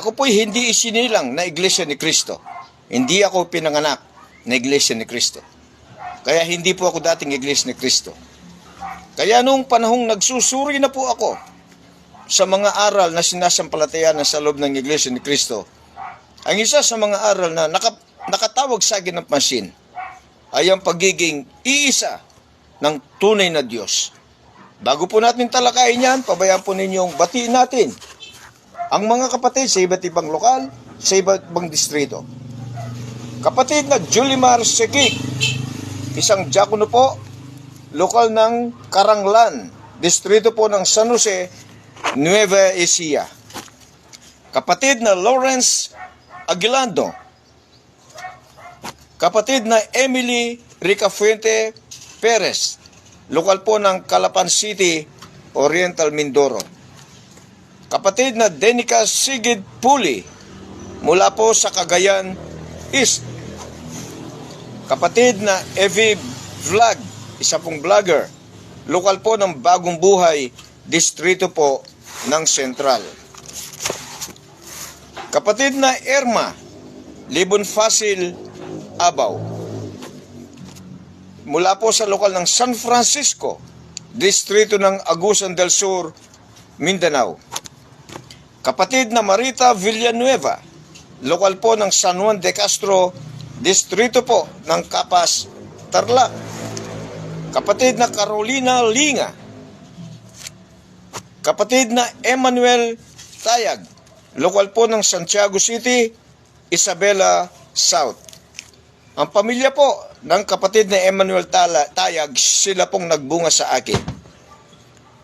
Ako po'y hindi isinilang na iglesia ni Kristo. Hindi ako pinanganak na iglesia ni Kristo. Kaya hindi po ako dating iglesia ni Kristo. Kaya nung panahong nagsusuri na po ako sa mga aral na sinasampalatayan sa loob ng iglesia ni Kristo, ang isa sa mga aral na naka, nakatawag sa akin ng pansin ay ang pagiging iisa ng tunay na Diyos. Bago po natin talakayin yan, pabayaan po ninyong batiin natin ang mga kapatid sa iba't ibang lokal, sa iba't ibang distrito. Kapatid na Julimar Sekik, isang diakono po, lokal ng Karanglan, distrito po ng San Jose, Nueva Ecija. Kapatid na Lawrence Aguilando, kapatid na Emily Ricafuente Perez, lokal po ng Calapan City, Oriental Mindoro. Kapatid na Denica Sigid Puli, mula po sa Cagayan East. Kapatid na Evie Vlog, isa pong vlogger, lokal po ng Bagong Buhay, distrito po ng Sentral. Kapatid na Irma, Libon Fasil, Abaw. Mula po sa lokal ng San Francisco, distrito ng Agusan del Sur, Mindanao. Kapatid na Marita Villanueva, lokal po ng San Juan de Castro, distrito po ng Capas, Tarlac. Kapatid na Carolina Linga, kapatid na Emmanuel Tayag, lokal po ng Santiago City, Isabela South. Ang pamilya po ng kapatid na Emmanuel Tayag, sila pong nagbunga sa akin.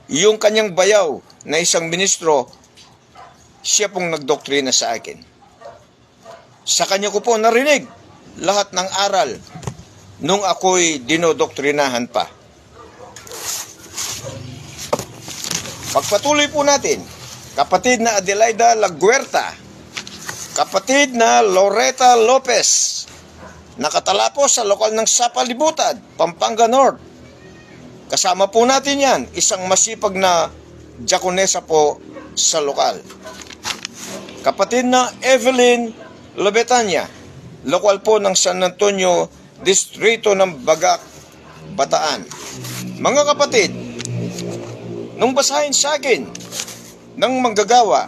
Yung kanyang bayaw na isang ministro, siya pong nagdoktrina sa akin. Sa kanya ko po narinig lahat ng aral nung ako'y dinodoktrinahan pa. Pagpatuloy po natin, kapatid na Adelaida Laguerta, kapatid na Loretta Lopez, nakatala po sa lokal ng Sapalibutad, Pampanga North. Kasama po natin yan, isang masipag na diakonesa po sa lokal. Kapatid na Evelyn Lobetanya, lokal po ng San Antonio, distrito ng Bagak, Bataan. Mga kapatid, nung basahin sa akin ng manggagawa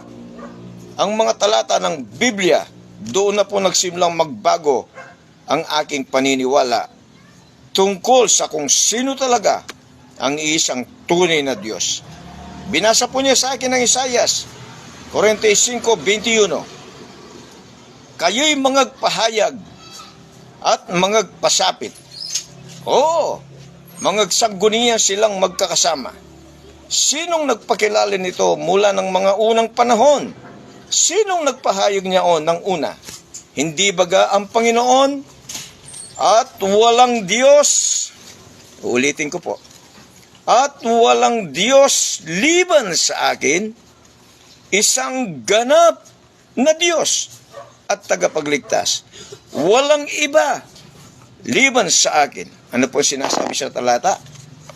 ang mga talata ng Biblia, doon na po nagsimlang magbago ang aking paniniwala tungkol sa kung sino talaga ang isang tunay na Diyos. Binasa po niya sa akin ng Isayas 45.21 Kayo'y mangagpahayag at mangagpasapit. Oo, mangagsaguniya silang magkakasama. Sinong nagpakilala nito mula ng mga unang panahon? Sinong nagpahayag niya on ng una? Hindi baga ang Panginoon at walang Diyos? Ulitin ko po. At walang Diyos liban sa akin, isang ganap na Diyos at tagapagligtas. Walang iba liban sa akin. Ano po sinasabi sa talata?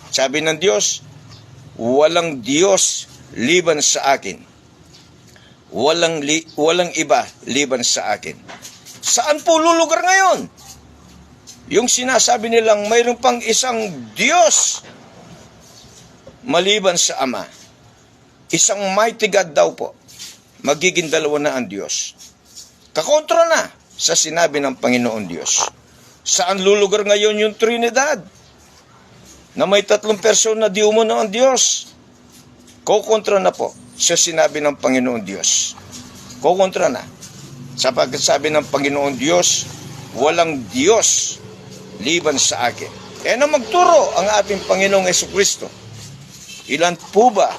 Sabi ng Diyos, walang Diyos liban sa akin. Walang, li, walang iba liban sa akin. Saan po lulugar ngayon? Yung sinasabi nilang mayroon pang isang Diyos maliban sa Ama. Isang mighty God daw po. Magiging dalawa na ang Diyos. Kakontra na sa sinabi ng Panginoon Diyos. Saan lulugar ngayon yung Trinidad? Na may tatlong person na di umano ang Diyos. Kokontra na po sa sinabi ng Panginoon Diyos. Kokontra na. Sapagkat sabi ng Panginoon Diyos, walang Diyos liban sa akin. Kaya na magturo ang ating Panginoong Yeso Kristo. Ilan po ba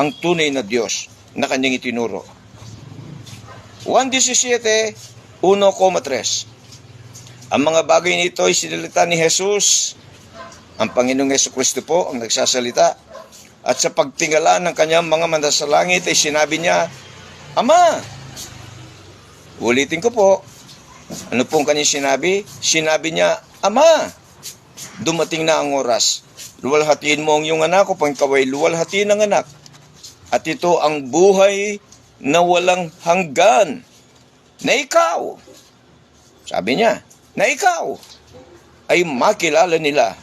ang tunay na Diyos na kanyang itinuro? 1.17, 1.3 Ang mga bagay nito ay sinilita ni Jesus, ang Panginoong Yeso Kristo po ang nagsasalita. At sa pagtingala ng kanyang mga mandasalangit ay sinabi niya, Ama, ulitin ko po, ano pong kanyang sinabi? Sinabi niya, Ama, dumating na ang oras. Luwalhatiin mo ang iyong anak upang ikaw ay luwalhatiin ng anak. At ito ang buhay na walang hanggan. Na ikaw, sabi niya, na ikaw ay makilala nila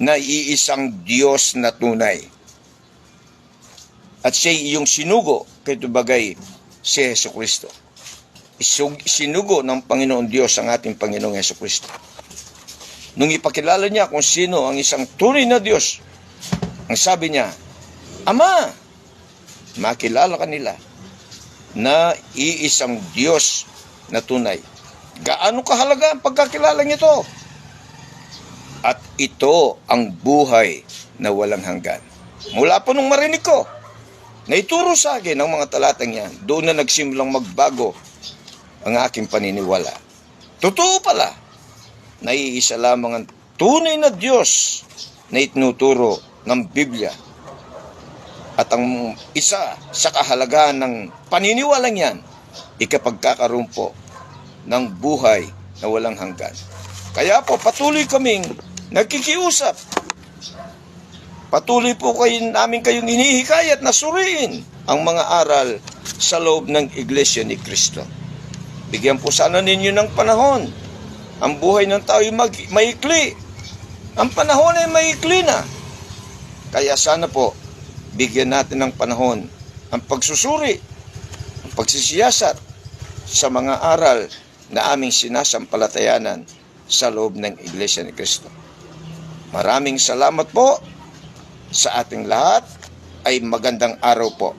na iisang Diyos na tunay. At siya iyong sinugo kay bagay si Yesu Kristo. Sinugo ng Panginoon Diyos ang ating Panginoong Yesu Kristo. Nung ipakilala niya kung sino ang isang tunay na Diyos, ang sabi niya, Ama, makilala ka nila na iisang Diyos na tunay. Gaano kahalaga ang pagkakilala nito? At ito ang buhay na walang hanggan. Mula po nung marinig ko, na ituro sa akin ang mga talatang yan, doon na nagsimulang magbago ang aking paniniwala. Totoo pala, naiisa lamang ang tunay na Diyos na itinuturo ng Biblia. At ang isa sa kahalagahan ng paniniwalang yan, ikapagkakaroon po ng buhay na walang hanggan. Kaya po patuloy kaming nagkikiusap. Patuloy po kayo, namin kayong hinihikayat na suriin ang mga aral sa loob ng Iglesia ni Kristo. Bigyan po sana ninyo ng panahon. Ang buhay ng tao ay mag, maikli. Ang panahon ay maikli na. Kaya sana po, bigyan natin ng panahon ang pagsusuri, ang pagsisiyasat sa mga aral na aming sinasampalatayanan sa loob ng Iglesia ni Kristo. Maraming salamat po sa ating lahat ay magandang araw po.